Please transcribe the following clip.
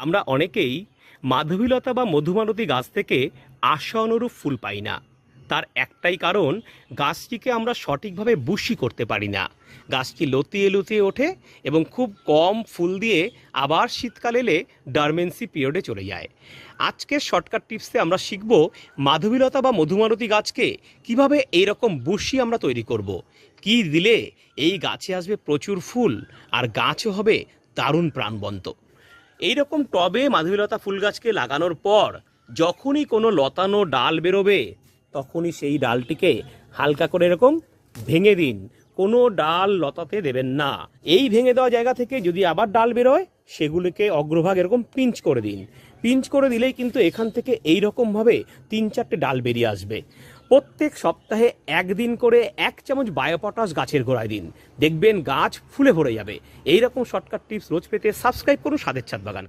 আমরা অনেকেই মাধবীলতা বা মধুমালতী গাছ থেকে আশা অনুরূপ ফুল পাই না। তার একটাই কারণ, গাছটিকে আমরা সঠিকভাবে বুশি করতে পারি না। গাছটি লতিয়ে লতিয়ে ওঠে এবং খুব কম ফুল দিয়ে আবার শীতকাল এলে ডারমেন্সি পিরিয়ডে চলে যায়। আজকের শর্টকাট টিপসে আমরা শিখব মাধবীলতা বা মধুমালতী গাছকে কীভাবে এইরকম বুশি আমরা তৈরি করব। কি দিলে এই গাছে আসবে প্রচুর ফুল, আর গাছও হবে দারুণ প্রাণবন্ত। এই রকম টবে মাধবীলতা ফুল গাছকে লাগানোর পর যখনই কোনো লতানো ডাল বেরোবে, তখনই সেই ডালটিকে হালকা করে এরকম ভেঙে দিন। কোনো ডাল লতাতে দেবেন না। এই ভেঙে দেওয়া জায়গা থেকে যদি আবার ডাল বেরোয়, সেগুলিকে অগ্রভাগ এরকম পিঞ্চ করে দিন। পিঞ্চ করে দিলেই কিন্তু এখান থেকে এই রকমভাবে তিন চারটে ডাল বেরিয়ে আসবে। প্রত্যেক সপ্তাহে একদিন করে এক চামচ বায়োপটাস গাছের গোড়ায় দিন। দেখবেন গাছ ফুলে ভরে যাবে। এইরকম শর্টকাট টিপস রোজ পেতে সাবস্ক্রাইব করুন সাদের ছাদ বাগান।